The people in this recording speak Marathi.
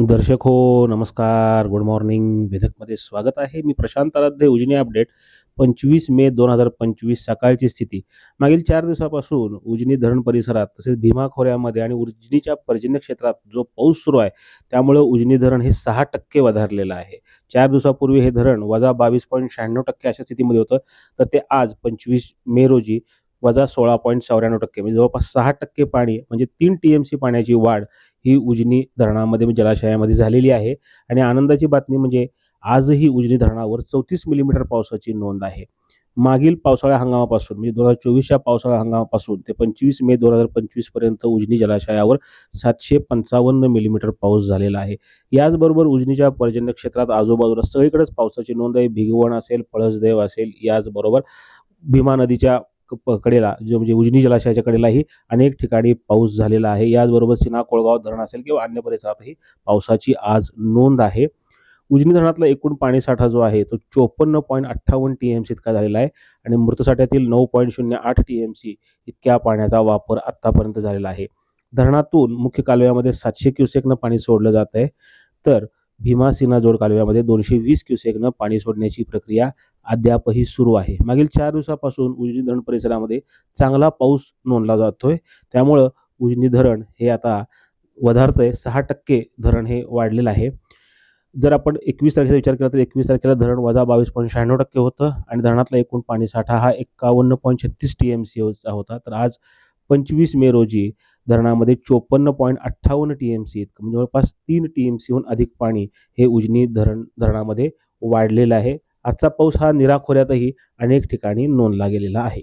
दर्शक हो नमस्कार. गुड मॉर्निंग वेधकमध्ये स्वागत आहे. मी प्रशांत आराध्य उजनी अपडेट. पंचवीस मे दोन हजार पंचवीस सकाळची स्थिती. मागील चार दिवसापासून उजनी धरण परिसरात तसेच भीमा खोऱ्यामध्ये आणि उजनीच्या पर्जन्य क्षेत्रात जो पाऊस सुरू आहे त्यामुळं उजनी धरण हे सहा टक्के वधारलेलं आहे. चार दिवसापूर्वी हे धरण वजा बावीस पॉईंट शहाण्णव टक्के अशा स्थितीमध्ये होतं. तर ते आज पंचवीस मे रोजी वजा सोळा पॉईंट चौऱ्याण्णव टक्के म्हणजे जवळपास सहा टक्के पाणी म्हणजे तीन टी एम सी पाण्याची वाढ ही उजनी धरणामध्ये म्हणजे जलाशयामध्ये झालेली आहे. आणि आनंदाची बातमी म्हणजे आजही उजनी धरणावर चौतीस मिलीमीटर पावसाची नोंद आहे. मागील पावसाळ्या हंगामापासून म्हणजे दोन हजार चोवीसच्या पावसाळा हंगामापासून ते पंचवीस मे दोन हजार पंचवीसपर्यंत उजनी जलाशयावर सातशे पंचावन्न मिलीमीटर पाऊस झालेला आहे. याचबरोबर उजनीच्या पर्जन्य क्षेत्रात आजूबाजूला सगळीकडेच पावसाची नोंद आहे. भिगवण असेल पळसदेव असेल याचबरोबर भीमा नदीच्या कडेला जो म्हणजे उजनी जलाशयाच्या कडेलाही अनेक ठिकाणी पाऊस झालेला आहे. याचबरोबर सिन्हा कोळगाव धरण असेल किंवा अन्य परिसरातही पावसाची आज नोंद आहे. उजनी धरणातला एकूण पाणीसाठा जो आहे तो चोपन्न पॉईंट अठ्ठावन्न टी एम सी इतका झालेला आहे आणि मृतसाठ्यातील नऊ पॉईंट शून्य आठ टी एम सी इतक्या पाण्याचा वापर आत्तापर्यंत झालेला आहे. धरणातून मुख्य कालव्यामध्ये सातशे क्युसेकनं पाणी सोडलं जात आहे. तर भीमासिना जोड कालव्यामध्ये दोनशे वीस क्युसेकनं पाणी सोडण्याची प्रक्रिया अद्यापही सुरू आहे. मागील चार दिवसापासून उजनी धरण परिसरामध्ये चांगला पाऊस नोंदला जातोय. त्यामुळं उजनी धरण हे आता वधारतंय. सहा टक्के धरण हे वाढलेलं आहे. जर आपण एकवीस तारखेचा विचार केला तर एकवीस तारखेला धरण वजा बावीस पॉईंट शहाण्णव टक्के होतं आणि धरणातला एकूण पाणीसाठा हा एकावन्न पॉईंट छत्तीस टी एम सी होता. तर आज पंचवीस मे रोजी धरणामध्ये चोपन्न पॉईंट अठ्ठावन्न टी एम सी इतकं म्हणजे जवळपास तीन टी एम सीहून अधिक पाणी हे उजनी धरण धरणामध्ये वाढलेलं आहे. आजचा पाऊस हा निराखोऱ्यातही अनेक ठिकाणी नोंदला गेलेला आहे.